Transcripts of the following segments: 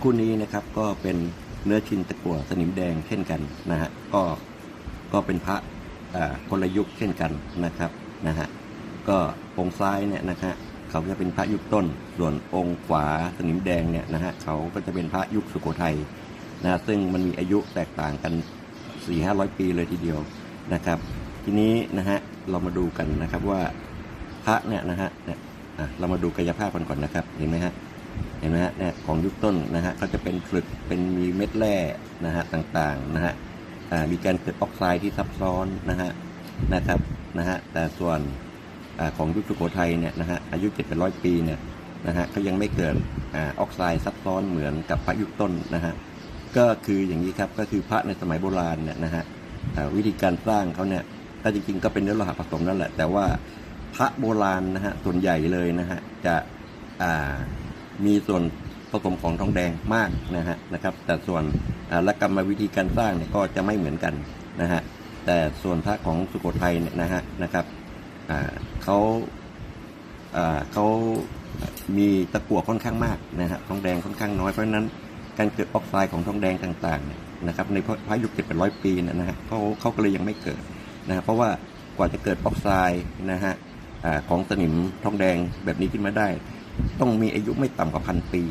คู่นี้นะครับก็เป็นเนื้อชินตะกั่วสนิมแดงเช่นกันนะฮะก็ก็เป็นพระอ่าคนละยุคเช่นกันนะครับนะฮะก็องค์ซ้ายเนี่ยนะฮะเขาจะเป็นพระยุคต้น ส่วนองค์ขวาสนิมแดงเนี่ยนะฮะเขาก็จะเป็นพระยุคสุโขทัยนะซึ่งมันมีอายุแตกต่างกัน4ี่ห้าร้อยปีเลยทีเดียวนะครับ ทีนี้นะฮะเรามาดูกันนะครับว่าพระเนี่ยนะฮะเนี่ยอะเรามาดูกายภาพกันก่อนนะครับ เห็นไหมฮะ เห็นไหมฮะเนี่ยของยุคต้นนะฮะก็จะเป็นผลึกเป็นมีเม็ดแร่นะฮะต่างๆนะฮะอ่ามีการเกิดออกไซด์ที่ซับซ้อนนะฮะนะครับนะฮะแต่ส่วนอาของยุคสุโขทัยเนี่ยนะฮะอายุ7จ็ดร้อยปีเนี่ยนะฮะก็ยังไม่เกิดอาออกไซด์ซับซ้อนเหมือนกับพระยุคต้นนะฮะก็คืออย่างนี้ครับก็คือพระในสมัยโบราณเนี่ยนะฮะอ่วิธีการสร้างเขาเนี่ยก็จริงๆก็เป็นเนื้อโลหะผสมนั่นแหละ แต่ว่าพระโบราณนะฮะส่วนใหญ่เลยนะฮะจะอ่า มีส่วนผสมของทองแดงมากนะฮะนะครับ แต่ส่วนอ่าและกรรมวิธีการสร้างเนี่ยก็จะไม่เหมือนกันนะฮะแต่ส่วนพระของสุโขทัยเนี่ยนะฮะนะครับเขาเขามีตะกั่วค่อนข้างมากนะฮะทองแดงค่อนข้างน้อยเพราะฉะนั้นการเกิดออกไซด์ของทองแดงต่างๆเนี่ยนะครับในพระยุคเจ็ดเป็นร้อยปีนะฮะเขาเขาก็เลยยังไม่เกิดนะฮะเพราะว่ากว่าจะเกิดออกไซด์นะฮะของสนิมทองแดงแบบนี้ขึ้นมาได้ ต้องมีอายุไม่ต่ำกว่าพันปี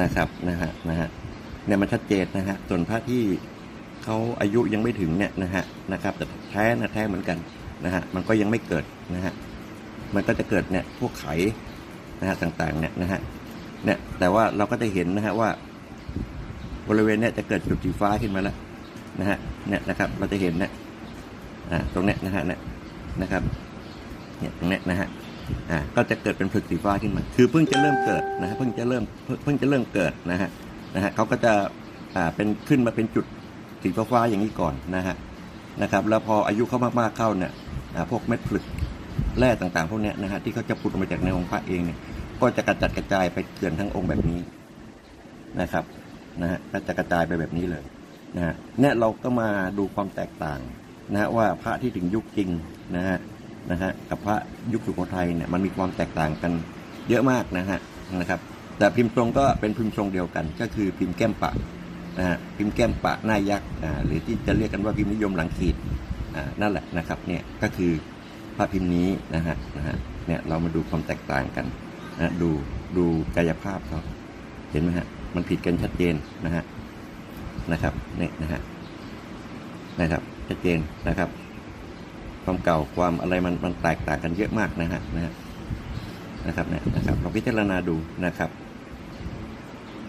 นะครับนะฮะนะฮะเนี่ยมันชัดเจนนะฮะส่วนพระที่เขาอายุยังไม่ถึงเนี่ยนะฮะนะครับแต่แท้นะแท้เหมือนกันนะฮะมันก็ยังไม่เกิดนะฮะมันก็จะเกิดเนี่ยพวกไขนะฮะต่างๆเนี่ยนะฮะเนี่ยแต่ว่าเราก็จะเห็นนะฮะว่า บริเวณเนี่ยจะเกิดจุดสีฟ้าขึ้นมาแล้วนะฮะเนี่ยนะครับเราจะเห็นเนี่ยอ่าตรงเนี้ยนะฮะเนี่ยนะครับเนี่ยตรงเนี้ยนะฮะ อ่าก็จะเกิดเป็นผลึกสีฟ้าขึ้นมา คือเพิ่งจะเริ่มเกิดนะฮะเพิ่งจะเริ่มเพิ่งจะเริ่มเกิดนะฮะนะฮะเขาก็จะอ่าเป็นขึ้นมาเป็นจุดสีฟ้าๆอย่างนี้ก่อนนะฮะนะครับ แล้วพออายุเขามากๆเข้าเนี่ยอ่าพวกเม็ดผลึกแร่ต่างๆพวกนี้นะฮะที่เขาจะผุดออกมาจากในองค์พระเองเนี่ยก็จะกระจัดกระจายไปเกลื่อนทั้งองค์แบบนี้นะครับนะฮะก็จะกระจายไปแบบนี้เลยนะฮะเนี่ยเราก็มาดูความแตกต่างนะฮะว่าพระที่ถึงยุคจริงนะฮะ นะฮะกับพระยุคสุโขทัยเนี่ยมันมีความแตกต่างกันเยอะมากนะฮะนะครับ แต่พิมพ์ทรงก็เป็นพิมพ์ทรงเดียวกัน ก็คือพิมพ์แก้มปะนะฮะพิมพ์แก้มปะหน้ายักษ์หรือที่จะเรียกกันว่าพิมพ์นิยมหลังขีดนั่นแหละนะครับเนี่ยก็คือพระพิมพ์นี้นะฮะนะฮะเนี่ยเรามาดูความแตกต่างกันนะดูดูกายภาพเขาเห็นไหมฮะมันผิดกันชัดเจนนะฮะนะครับเนี่ยนะฮะนะครับชัดเจนนะครับ ความเก่าความอะไรมันมันแตกต่างกันเยอะมากนะฮะนะฮะนะครับเนี่ยนะครับเราพิจารณาดูนะครับ